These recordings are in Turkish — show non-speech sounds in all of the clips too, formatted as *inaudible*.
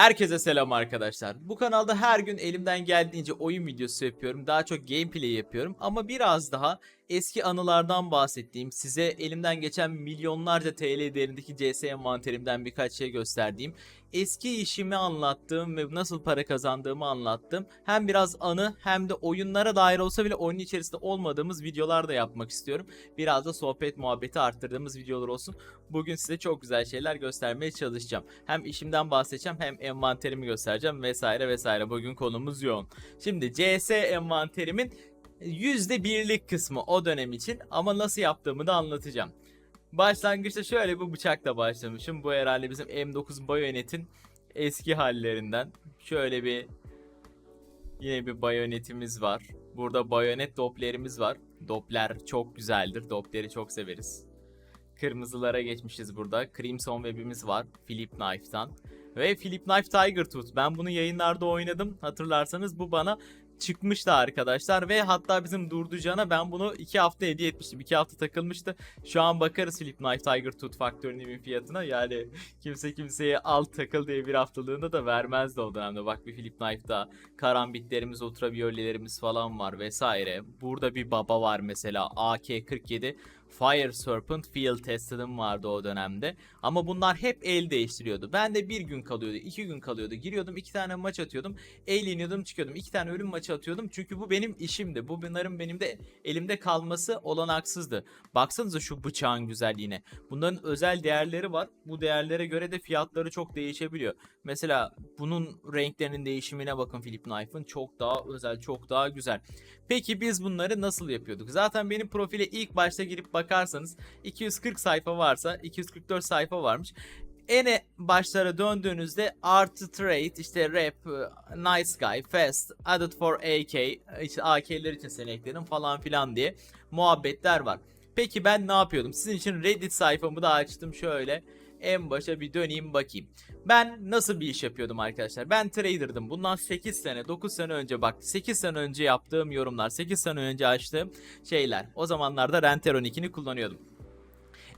Herkese selam arkadaşlar. Bu kanalda her gün elimden geldiğince oyun videosu yapıyorum. Daha çok gameplay yapıyorum ama biraz daha eski anılardan bahsettiğim, size elimden geçen milyonlarca TL değerindeki CS envanterimden birkaç şey gösterdiğim, eski işimi anlattığım ve nasıl para kazandığımı anlattığım hem biraz anı hem de oyunlara dair olsa bile oyun içerisinde olmadığımız videolar da yapmak istiyorum. Biraz da sohbet muhabbeti arttırdığımız videolar olsun. Bugün size çok güzel şeyler göstermeye çalışacağım. Hem işimden bahsedeceğim hem envanterimi göstereceğim vesaire vesaire. Bugün konumuz yoğun. Şimdi CS envanterimin %1'lik kısmı o dönem için ama nasıl yaptığımı da anlatacağım. Başlangıçta şöyle bir bıçakla başlamışım. Bu herhalde bizim M9 Bayonet'in eski hallerinden. Şöyle bir yine bir bayonetimiz var. Burada bayonet doplerimiz var. Dopler çok güzeldir. Dopleri çok severiz. Kırmızılara geçmişiz burada. Crimson Web'imiz var. Philip Knife'tan. Ve Philip Knife Tiger Tooth. Ben bunu yayınlarda oynadım. Hatırlarsanız bu bana çıkmıştı arkadaşlar. Ve hatta bizim Durducan'a ben bunu 2 hafta hediye etmiştim. 2 hafta takılmıştı. Şu an bakarız Philip Knife Tiger Tooth faktörünün fiyatına. Yani *laughs* kimse kimseye al takıl diye bir haftalığında da vermezdi o dönemde. Bak bir Philip Knife daha. Karambitlerimiz, ultraviyolelerimiz falan var vesaire. Burada bir baba var mesela AK-47. Fire Serpent Field Tested'ım vardı o dönemde. Ama bunlar hep el değiştiriyordu. Ben de bir gün kalıyordu, iki gün kalıyordu. Giriyordum, iki tane maç atıyordum. Eğleniyordum, çıkıyordum. iki tane ölüm maçı atıyordum. Çünkü bu benim işimdi. Bu bunların benim de elimde kalması olanaksızdı. Baksanıza şu bıçağın güzelliğine. Bunların özel değerleri var. Bu değerlere göre de fiyatları çok değişebiliyor. Mesela bunun renklerinin değişimine bakın Philip Knife'ın. Çok daha özel, çok daha güzel. Peki biz bunları nasıl yapıyorduk? Zaten benim profile ilk başta girip bakarsanız 240 sayfa varsa 244 sayfa varmış. En başlara döndüğünüzde artı trade, işte rap, nice guy, fast, added for AK, işte AK'ler için seni ekledim falan filan diye muhabbetler var. Peki ben ne yapıyordum? Sizin için Reddit sayfamı da açtım şöyle. En başa bir döneyim bakayım. Ben nasıl bir iş yapıyordum arkadaşlar? Ben trader'dım. Bundan 8 sene, 9 sene önce bak 8 sene önce yaptığım yorumlar, 8 sene önce açtığım şeyler. O zamanlarda Renteron 2'ni kullanıyordum.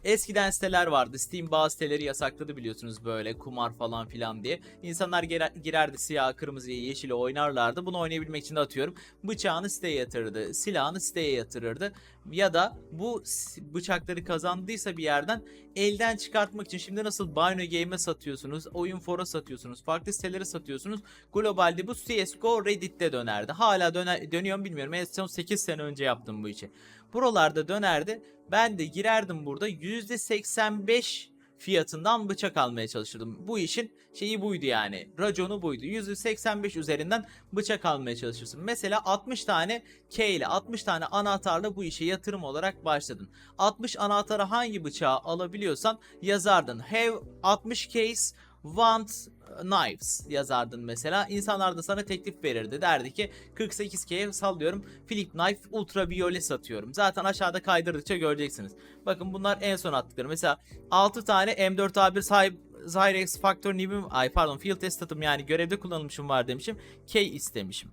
Eskiden siteler vardı. Steam bazı siteleri yasakladı biliyorsunuz böyle kumar falan filan diye. İnsanlar girer- girerdi siyah, kırmızı, yeşili oynarlardı. Bunu oynayabilmek için de atıyorum. Bıçağını siteye yatırırdı. Silahını siteye yatırırdı. Ya da bu bıçakları kazandıysa bir yerden elden çıkartmak için şimdi nasıl Bino Game'e satıyorsunuz, Oyun For'a satıyorsunuz, farklı sitelere satıyorsunuz. Globalde bu CSGO Reddit'te dönerdi. Hala döner, dönüyor mu bilmiyorum. En son 8 sene önce yaptım bu işi. Buralarda dönerdi. Ben de girerdim burada %85 fiyatından bıçak almaya çalışırdım. Bu işin şeyi buydu yani. Raconu buydu. %85 üzerinden bıçak almaya çalışırsın. Mesela 60 tane K ile 60 tane anahtarla bu işe yatırım olarak başladın. 60 anahtara hangi bıçağı alabiliyorsan yazardın. Have 60 case want knives yazardın mesela. İnsanlar da sana teklif verirdi. Derdi ki 48K'ye sallıyorum. Philip Knife ultraviyole satıyorum. Zaten aşağıda kaydırdıkça göreceksiniz. Bakın bunlar en son attıkları. Mesela 6 tane M4A1 sahip Zyrex Factor Nibim ay pardon field test atım yani görevde kullanılmışım var demişim. K istemişim.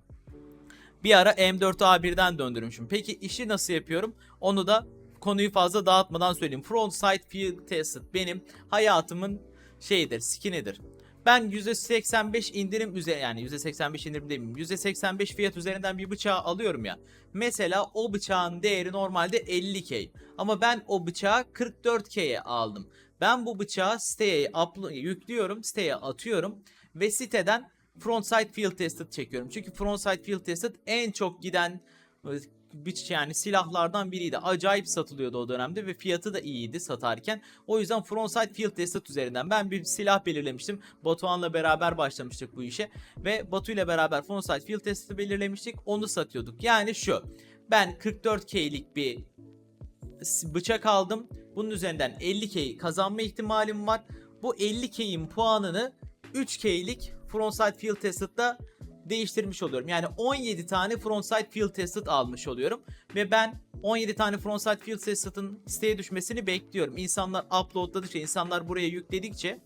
Bir ara M4A1'den döndürmüşüm. Peki işi nasıl yapıyorum? Onu da konuyu fazla dağıtmadan söyleyeyim. Frontside Field Tested benim hayatımın şeyidir, skinidir. Ben %85 indirim üzeri yani %85 indirim mi? %85 fiyat üzerinden bir bıçağı alıyorum ya. Mesela o bıçağın değeri normalde 50k. Ama ben o bıçağı 44k'ye aldım. Ben bu bıçağı siteye yüklüyorum, siteye atıyorum ve siteden frontside field tested çekiyorum. Çünkü frontside field tested en çok giden bir yani silahlardan biriydi. Acayip satılıyordu o dönemde ve fiyatı da iyiydi satarken. O yüzden frontside field tested üzerinden ben bir silah belirlemiştim. Batuhan'la beraber başlamıştık bu işe ve Batu ile beraber frontside field test'i belirlemiştik. Onu satıyorduk. Yani şu. Ben 44K'lik bir bıçak aldım. Bunun üzerinden 50K kazanma ihtimalim var. Bu 50K'in puanını 3K'lik frontside field tested'da değiştirmiş oluyorum. Yani 17 tane frontside field tested almış oluyorum. Ve ben 17 tane frontside field tested'ın siteye düşmesini bekliyorum. İnsanlar uploadladıkça, insanlar buraya yükledikçe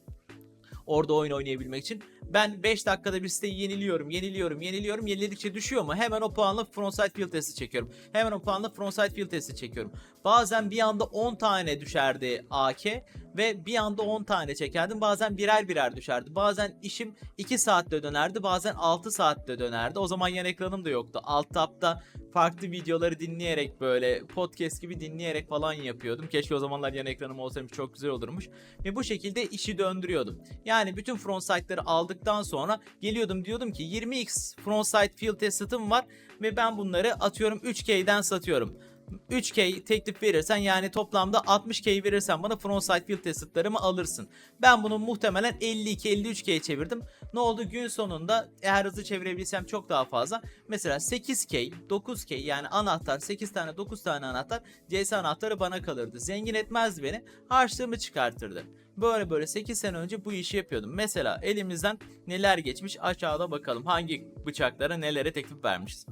orada oyun oynayabilmek için Ben 5 dakikada bir siteyi yeniliyorum, yeniliyorum, yeniliyorum. Yeniledikçe düşüyor mu? Hemen o puanla frontside field testi çekiyorum. Hemen o puanla frontside field testi çekiyorum. Bazen bir anda 10 tane düşerdi AK ve bir anda 10 tane çekerdim. Bazen birer birer düşerdi. Bazen işim 2 saatte dönerdi. Bazen 6 saatte dönerdi. O zaman yan ekranım da yoktu. Alt tabda farklı videoları dinleyerek böyle podcast gibi dinleyerek falan yapıyordum. Keşke o zamanlar yan ekranım olsaymış çok güzel olurmuş. Ve bu şekilde işi döndürüyordum. Yani bütün frontsite'ları aldıktan sonra geliyordum diyordum ki 20x frontside field test'im var ve ben bunları atıyorum 3K'den satıyorum. 3K teklif verirsen yani toplamda 60K verirsen bana frontside field testlarımı alırsın. Ben bunu muhtemelen 52-53K'ye çevirdim. Ne oldu gün sonunda eğer hızlı çevirebilsem çok daha fazla. Mesela 8K, 9K yani anahtar 8 tane 9 tane anahtar CS anahtarı bana kalırdı. Zengin etmezdi beni harçlığımı çıkartırdı. Böyle böyle 8 sene önce bu işi yapıyordum. Mesela elimizden neler geçmiş aşağıda bakalım hangi bıçaklara nelere teklif vermişiz.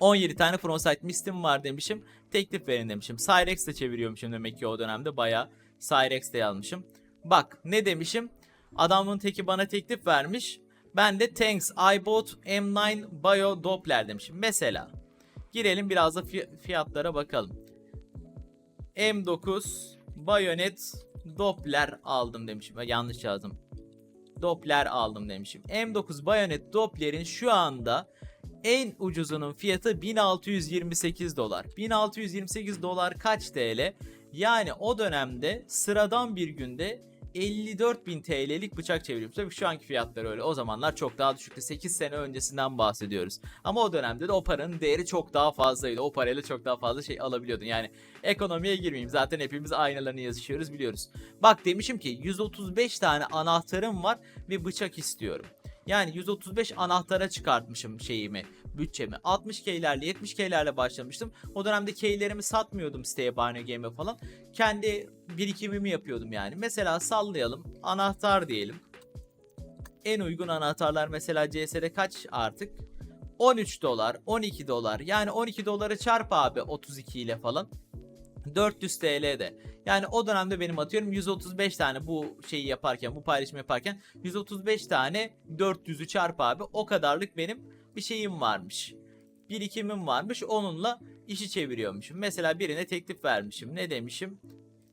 17 tane frontside mistim var demişim. Teklif verin demişim. Cyrex de çeviriyormuşum demek ki o dönemde baya Cyrex de yazmışım. Bak ne demişim? Adamın teki bana teklif vermiş. Ben de thanks I bought M9 Bio Doppler demişim. Mesela girelim biraz da fi- fiyatlara bakalım. M9 Bayonet Doppler aldım demişim. Yanlış yazdım. Doppler aldım demişim. M9 Bayonet Doppler'in şu anda en ucuzunun fiyatı 1628 dolar. 1628 dolar kaç TL? Yani o dönemde sıradan bir günde 54.000 TL'lik bıçak çeviriyormuş. Tabii şu anki fiyatlar öyle. O zamanlar çok daha düşüktü. 8 sene öncesinden bahsediyoruz. Ama o dönemde de o paranın değeri çok daha fazlaydı. O parayla çok daha fazla şey alabiliyordun. Yani ekonomiye girmeyeyim. Zaten hepimiz aynalarını yazışıyoruz biliyoruz. Bak demişim ki 135 tane anahtarım var ve bıçak istiyorum. Yani 135 anahtara çıkartmışım şeyimi, bütçemi. 60 K'lerle 70 K'lerle başlamıştım. O dönemde K'lerimi satmıyordum siteye Bahane Game'e falan. Kendi birikimimi yapıyordum yani. Mesela sallayalım. Anahtar diyelim. En uygun anahtarlar mesela CS'de kaç artık? 13 dolar, 12 dolar. Yani 12 doları çarp abi 32 ile falan. 400 TL'de. Yani o dönemde benim atıyorum 135 tane bu şeyi yaparken, bu paylaşımı yaparken 135 tane 400'ü çarp abi. O kadarlık benim bir şeyim varmış. Birikimim varmış. Onunla işi çeviriyormuşum. Mesela birine teklif vermişim. Ne demişim?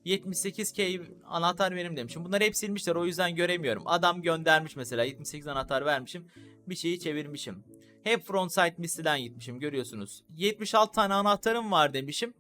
78K anahtar benim demişim. Bunları hep silmişler o yüzden göremiyorum. Adam göndermiş mesela 78 anahtar vermişim. Bir şeyi çevirmişim. Hep frontside misli'den gitmişim görüyorsunuz. 76 tane anahtarım var demişim.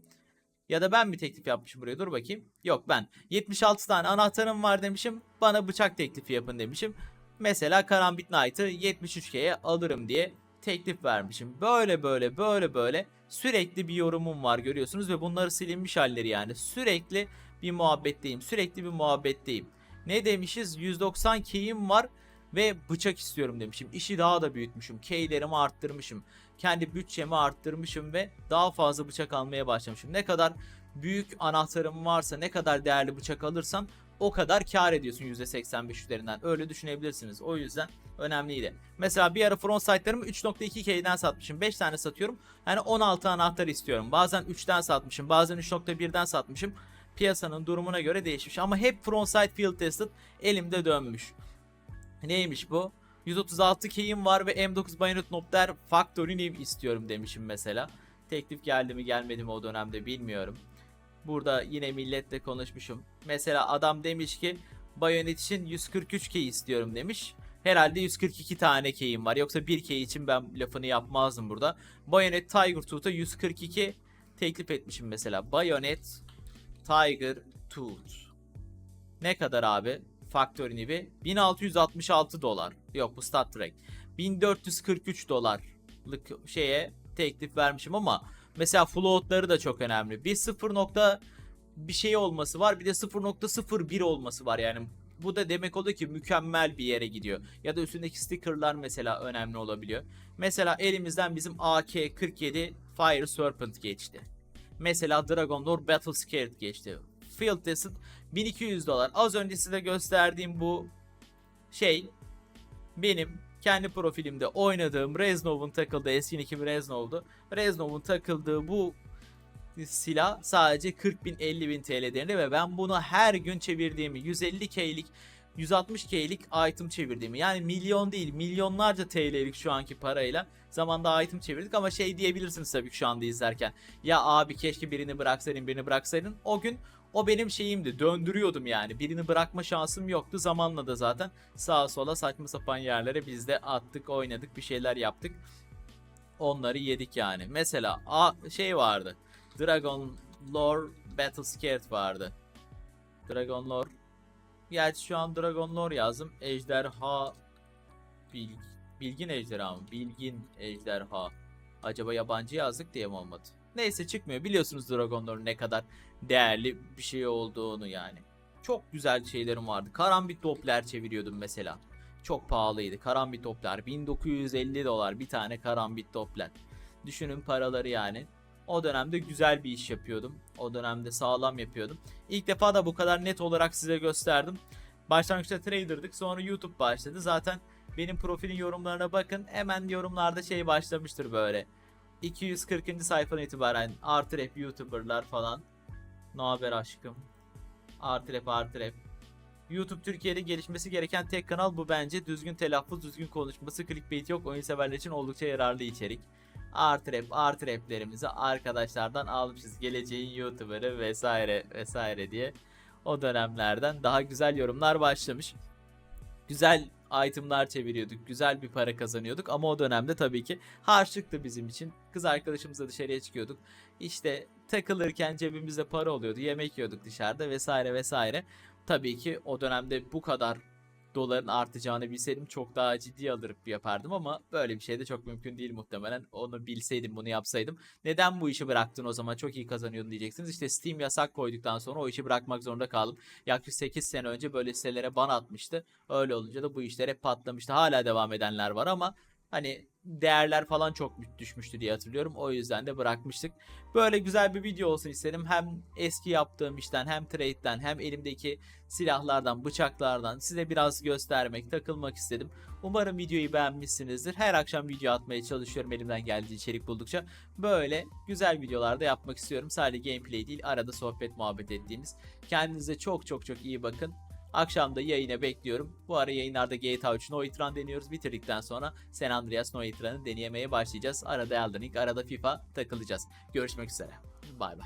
Ya da ben mi teklif yapmışım buraya dur bakayım. Yok ben. 76 tane anahtarım var demişim. Bana bıçak teklifi yapın demişim. Mesela Karambit Knight'ı 73K'ye alırım diye teklif vermişim. Böyle böyle böyle böyle sürekli bir yorumum var görüyorsunuz ve bunları silinmiş halleri yani. Sürekli bir muhabbetteyim. Sürekli bir muhabbetteyim. Ne demişiz? 190 key'im var ve bıçak istiyorum demişim. İşi daha da büyütmüşüm. Keylerimi arttırmışım. Kendi bütçemi arttırmışım ve daha fazla bıçak almaya başlamışım. Ne kadar büyük anahtarım varsa, ne kadar değerli bıçak alırsan o kadar kar ediyorsun %85 üzerinden. Öyle düşünebilirsiniz. O yüzden önemliydi. Mesela bir ara front site'larımı 3.2K'den satmışım. 5 tane satıyorum. Yani 16 anahtar istiyorum. Bazen 3'ten satmışım. Bazen 3.1'den satmışım. Piyasanın durumuna göre değişmiş. Ama hep frontside field tested elimde dönmüş. Neymiş bu? 136 key'im var ve M9 Bayonet Nopter Factory New istiyorum demişim mesela. Teklif geldi mi gelmedi mi o dönemde bilmiyorum. Burada yine milletle konuşmuşum. Mesela adam demiş ki Bayonet için 143 key istiyorum demiş. Herhalde 142 tane key'im var. Yoksa 1 key için ben lafını yapmazdım burada. Bayonet Tiger Tooth'a 142 teklif etmişim mesela. Bayonet Tiger Tooth. Ne kadar abi? Factory New'i 1666 dolar. Yok bu Star Trek. 1443 dolarlık şeye teklif vermişim ama mesela floatları da çok önemli. Bir 0 nokta bir şey olması var bir de 0.01 olması var yani. Bu da demek oluyor ki mükemmel bir yere gidiyor. Ya da üstündeki stickerlar mesela önemli olabiliyor. Mesela elimizden bizim AK-47 Fire Serpent geçti. Mesela Dragon Lord Battle Scared geçti. Field Tested 1200 dolar. Az önce size gösterdiğim bu şey benim kendi profilimde oynadığım Reznov'un takıldığı eski nickim Reznov'du. Reznov'un takıldığı bu silah sadece 40 bin 50 bin TL değerinde ve ben bunu her gün çevirdiğimi 150 K'lik 160K'lik item çevirdiğimi. Yani milyon değil milyonlarca TL'lik şu anki parayla zamanda item çevirdik ama şey diyebilirsiniz tabii şu anda izlerken. Ya abi keşke birini bıraksaydın birini bıraksaydın. O gün o benim şeyimdi döndürüyordum yani. Birini bırakma şansım yoktu. Zamanla da zaten sağa sola saçma sapan yerlere biz de attık oynadık bir şeyler yaptık. Onları yedik yani. Mesela a şey vardı. Dragon Lore Battle Scared vardı. Dragon Lore. Gerçi şu an Dragon Lore yazdım. Ejderha Bil, Bilgin Ejderha mı? Bilgin Ejderha. Acaba yabancı yazdık diye mi olmadı? Neyse çıkmıyor. Biliyorsunuz Dragon Lore ne kadar değerli bir şey olduğunu yani. Çok güzel şeylerim vardı. Karambit Doppler çeviriyordum mesela. Çok pahalıydı. Karambit Doppler 1950 dolar bir tane Karambit Doppler. Düşünün paraları yani. O dönemde güzel bir iş yapıyordum. O dönemde sağlam yapıyordum. İlk defa da bu kadar net olarak size gösterdim. Başlangıçta trader'dık sonra YouTube başladı. Zaten benim profilin yorumlarına bakın. Hemen yorumlarda şey başlamıştır böyle. 240. sayfadan itibaren artı rap YouTuber'lar falan. Ne haber aşkım? Artı rap artı rap. YouTube Türkiye'de gelişmesi gereken tek kanal bu bence. Düzgün telaffuz, düzgün konuşması, clickbait yok. Oyun severler için oldukça yararlı içerik. Artı rap, artı raplerimizi arkadaşlardan almışız. Geleceğin YouTuber'ı vesaire vesaire diye. O dönemlerden daha güzel yorumlar başlamış. Güzel itemlar çeviriyorduk. Güzel bir para kazanıyorduk. Ama o dönemde tabii ki harçlıktı bizim için. Kız arkadaşımızla dışarıya çıkıyorduk. İşte takılırken cebimizde para oluyordu. Yemek yiyorduk dışarıda vesaire vesaire. Tabii ki o dönemde bu kadar doların artacağını bilseydim çok daha ciddi alırıp yapardım ama böyle bir şey de çok mümkün değil muhtemelen. Onu bilseydim bunu yapsaydım. Neden bu işi bıraktın o zaman çok iyi kazanıyordun diyeceksiniz. İşte Steam yasak koyduktan sonra o işi bırakmak zorunda kaldım. Yaklaşık 8 sene önce böyle sitelere ban atmıştı. Öyle olunca da bu işler hep patlamıştı. Hala devam edenler var ama hani değerler falan çok düşmüştü diye hatırlıyorum. O yüzden de bırakmıştık. Böyle güzel bir video olsun istedim. Hem eski yaptığım işten hem trade'den hem elimdeki silahlardan, bıçaklardan size biraz göstermek, takılmak istedim. Umarım videoyu beğenmişsinizdir. Her akşam video atmaya çalışıyorum elimden geldiği içerik buldukça. Böyle güzel videolarda yapmak istiyorum. Sadece gameplay değil, arada sohbet muhabbet ettiğimiz. Kendinize çok çok çok iyi bakın. Akşam da yayına bekliyorum. Bu ara yayınlarda GTA 3 Noitran deniyoruz. Bitirdikten sonra San Andreas Noitran'ı deneyemeye başlayacağız. Arada Elden Ring, arada FIFA takılacağız. Görüşmek üzere. Bay bay.